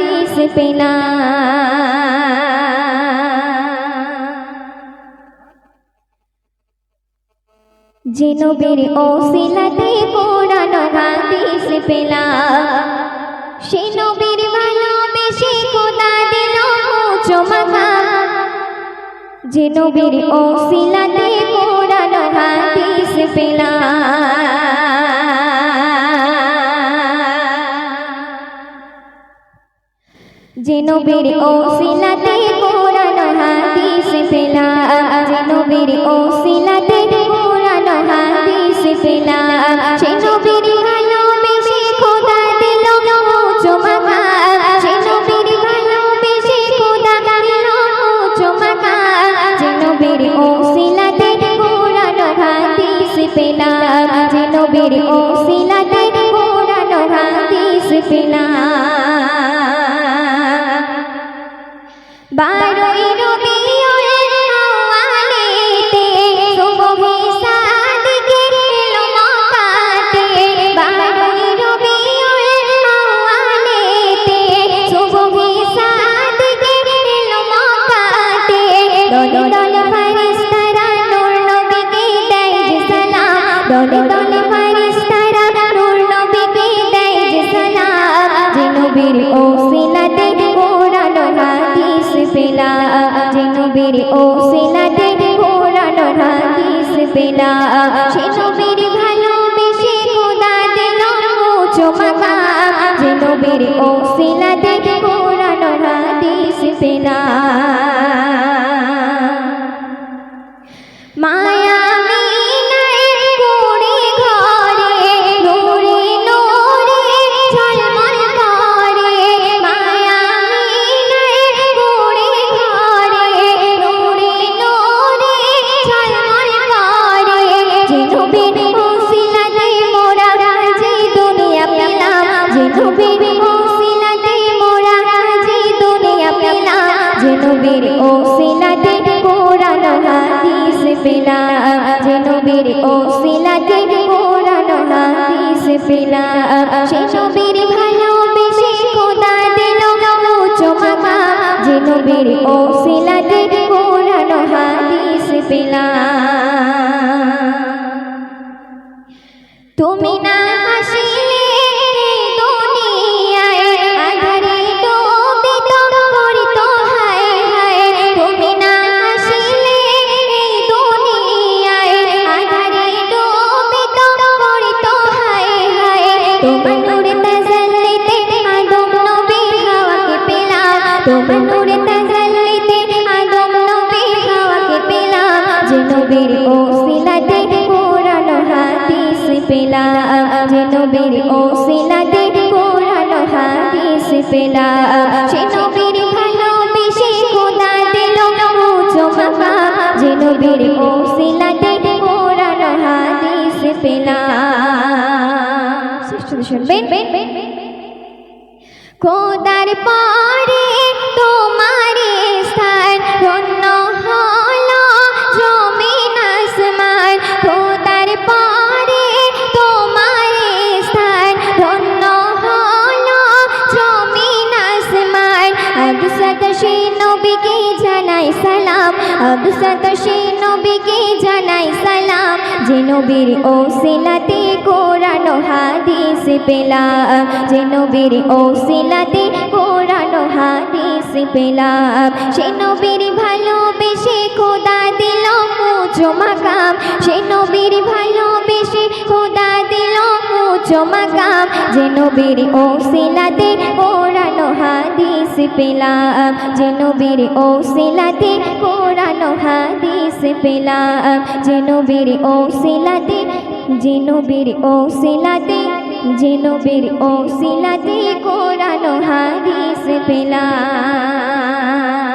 হাদিস পেলাম যে নবীর ওসিলাতে কোরআন হাদিস পেলাম সে নবীর ভালোবেসে খোদা দিল চমাকাম যে নবীর ওসিলাতে কোরআন হাদিস পেলাম যে নবীর ওসিলাতে কোরআন হাদিস পেলাম যে নবীর ওসিলাতে কোরআন হাদিস পেলাম সে নবীর ভালোবেসে খোদা দিল চমাকা যে নবীর ভালোবেসে খোদা দিল চমাকা যে নবীর ওসিলাতে কোরআন হাদিস পেলাম যে নবীর ওসিলাতে দলে দলে ফারিস্তারা নূর নবীকে দেয় যে সালাম দলে দলে ফারিস্তারা নূর নবীকে দেয় যে সালাম যে নবীর ওসিলাতে কোরআন হাদিস পেলাম যে নবীর ওসিলাতে কোরআন হাদিস পেলাম ভালোবেসে খোদা দিল চমাকাম যে নবীর নবীর ওসিলাতে কোরআন হাদিস পেলাম। যে নবীর ওসিলাতে কোরআন হাদিস পেলাম। সে ভালোবেসে খোদা দিল চমাকা যে নবীর ওসিলাতে কোরআন হাদিস পেলাম। তুমি না তোমার নূরে তাজাল্লিতে আদম নবী হাওয়াকে পেলাম। যে নবীর ওসিলাতে কোরআন হাদিস পেলাম। যে নবীর ওসিলাতে কোরআন হাদিস পেলাম। সে নবীর ভালোবেসে খোদা দিল চমাকা যে নবীর ওসিলাতে কোরআন হাদিস পেলাম। শুনবেন খোদার পরে তোমার স্থান। আবসাত সে নবীকে জানাই সালাম। আবসাত সে নবীকে জানাই সালাম। যে নবীর ওসিলাতে কোরআন হাদিস পেলাম। যে নবীর ওসিলাতে কোরআন হাদিস পেলাম। সে নবীর ভালোবেসে খোদা দিল চমাকাম সে নবীর ভালোবেসে খোদা দিল চমাকাম, যে নবীর ওসিলাতে কোরআন হাদিস পেলাম। যে নবীর ওসিলাতে কোরআন হাদিস পেলাম। যে নবীর ওসিলাতে, যে নবীর ওসিলাতে, যে নবীর ওসিলাতে কোরআন হাদিস পেলাম।